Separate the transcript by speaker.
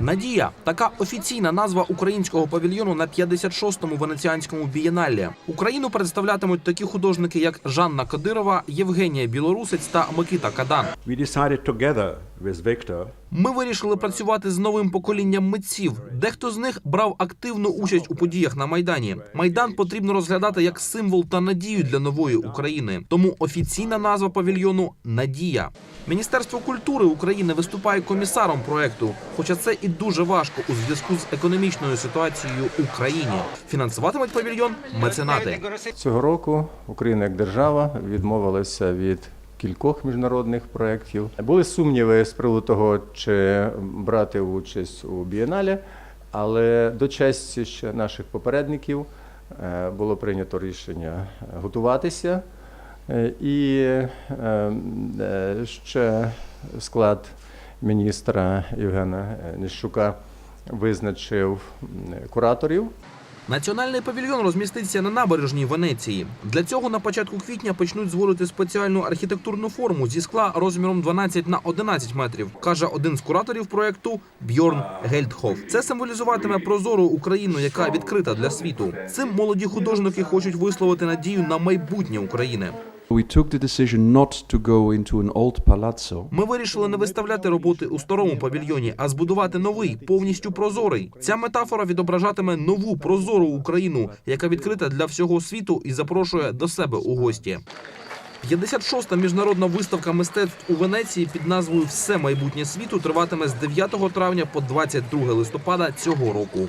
Speaker 1: Надія така офіційна назва українського павільйону на 56-му венеціанському бієналлі. Україну представлятимуть такі художники, як Жанна Кадирова, Євгенія Білорусець та Микита Кадан. Ми вирішили працювати з новим поколінням митців. Дехто з них брав активну участь у подіях на майдані. Майдан потрібно розглядати як символ та надію для нової України. Тому офіційна назва павільйону Надія. Міністерство культури України виступає комісаром проекту, хоча це і дуже важко у зв'язку з економічною ситуацією у країні. Фінансуватимуть павільйон меценати.
Speaker 2: Цього року Україна як держава відмовилася від кількох міжнародних проєктів. Були сумніви з приводу того, чи брати участь у бієналі, але до честі ще наших попередників е, було прийнято рішення готуватися. Е, І е, ще склад міністра Євгена Нищука визначив кураторів.
Speaker 1: Національний павільйон розміститься на набережній Венеції. Для цього на початку квітня почнуть зводити спеціальну архітектурну форму зі скла розміром 12 на 11 метрів, каже один з кураторів проекту Бьорн Гельдхоф. Це символізуватиме прозору Україну, яка відкрита для світу. Цим молоді художники хочуть висловити надію на майбутнє України.
Speaker 3: We.
Speaker 1: Ми вирішили не виставляти роботи у старому павільйоні, а збудувати новий, повністю прозорий. Ця метафора відображатиме нову прозору Україну, яка відкрита для всього світу і запрошує до себе у гості. 56-та міжнародна виставка мистецтв у Венеції під назвою Все майбутнє світу триватиме з 9 травня по 22 листопада цього року.